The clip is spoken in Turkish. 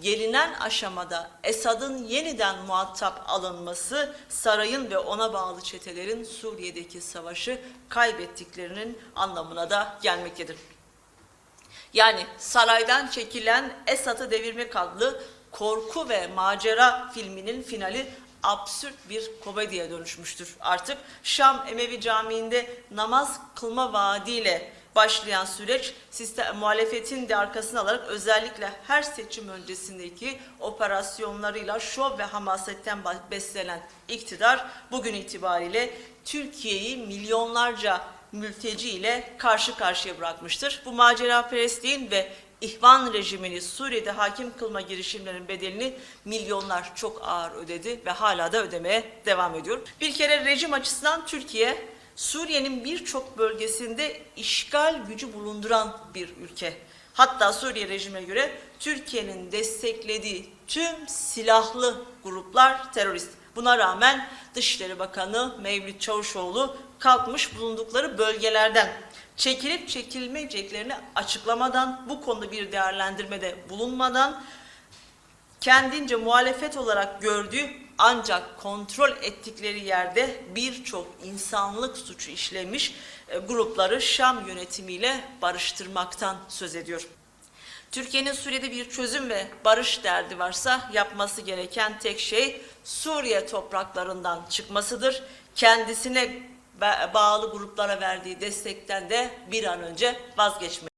gelinen aşamada Esad'ın yeniden muhatap alınması sarayın ve ona bağlı çetelerin Suriye'deki savaşı kaybettiklerinin anlamına da gelmektedir. Yani saraydan çekilen Esad'ı devirmek adlı korku ve macera filminin finali absürt bir komediye dönüşmüştür. Artık Şam Emevi Camii'nde namaz kılma vaadiyle başlayan süreç sistem, muhalefetin de arkasına alarak özellikle her seçim öncesindeki operasyonlarıyla şov ve hamasetten beslenen iktidar bugün itibariyle Türkiye'yi milyonlarca mülteci ile karşı karşıya bırakmıştır. Bu macera perestliğin ve ihvan rejimini Suriye'de hakim kılma girişimlerinin bedelini milyonlar çok ağır ödedi ve hala da ödemeye devam ediyor. Bir kere rejim açısından Türkiye Suriye'nin birçok bölgesinde işgal gücü bulunduran bir ülke. Hatta Suriye rejimine göre Türkiye'nin desteklediği tüm silahlı gruplar terörist. Buna rağmen Dışişleri Bakanı Mevlüt Çavuşoğlu kalkmış bulundukları bölgelerden çekilip çekilmeyeceklerini açıklamadan, bu konuda bir değerlendirmede bulunmadan kendince muhalefet olarak gördüğü ancak kontrol ettikleri yerde birçok insanlık suçu işlemiş e, grupları Şam yönetimiyle barıştırmaktan söz ediyor. Türkiye'nin Suriye'de bir çözüm ve barış derdi varsa yapması gereken tek şey Suriye topraklarından çıkmasıdır. Kendisine ba- bağlı gruplara verdiği destekten de bir an önce vazgeçmeli.